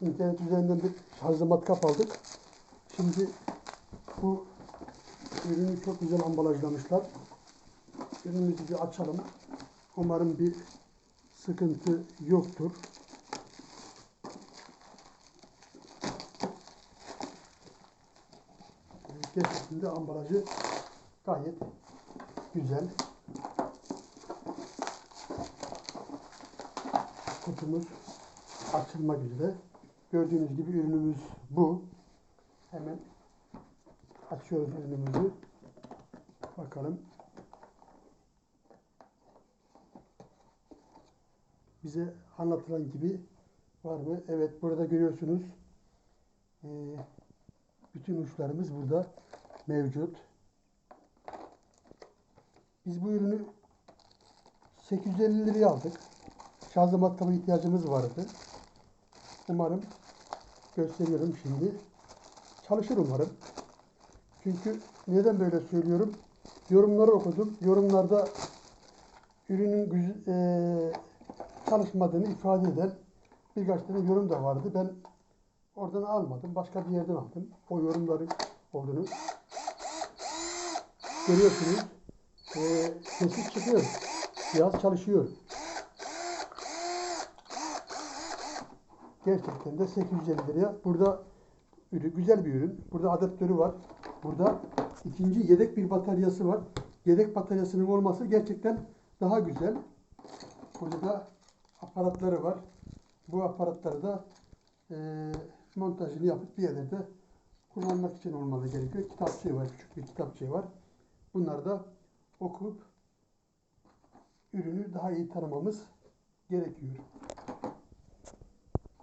internet üzerinden bir şarjlı matkap aldık. Şimdi bu ürünü çok güzel ambalajlamışlar. Ürünümüzü bir açalım. Umarım bir sıkıntı yoktur. Gerçekten ambalajı gayet güzel. Kutumuz açılmak üzere. Gördüğünüz gibi ürünümüz bu. Hemen açıyoruz ürünümüzü. Bakalım. Bize anlatılan gibi var mı? Evet burada görüyorsunuz. Ee, bütün uçlarımız burada mevcut. Biz bu ürünü 850 liraya aldık. Şarjlı matkaba ihtiyacımız vardı. Umarım gösteriyorum şimdi. Çalışır umarım. Çünkü neden böyle söylüyorum? Yorumları okudum. Yorumlarda ürünün eee, çalışmadığını ifade eden birkaç tane yorum da vardı. Ben oradan almadım. Başka bir yerden aldım. O yorumların olduğunu. Görüyorsunuz. Eee sesi çıkıyor. Cihaz çalışıyor. Gerçekten de 850 liraya. Burada ürün, güzel bir ürün. Burada adaptörü var. Burada ikinci yedek bir bataryası var. Yedek bataryasının olması gerçekten daha güzel. Burada da aparatları var. Bu aparatları da eee, montajını yapıp bir yerlerde kullanmak için olmalı gerekiyor. Kitapçığı var. Küçük bir kitapçığı var. Bunları da okuyup ürünü daha iyi tanımamız gerekiyor.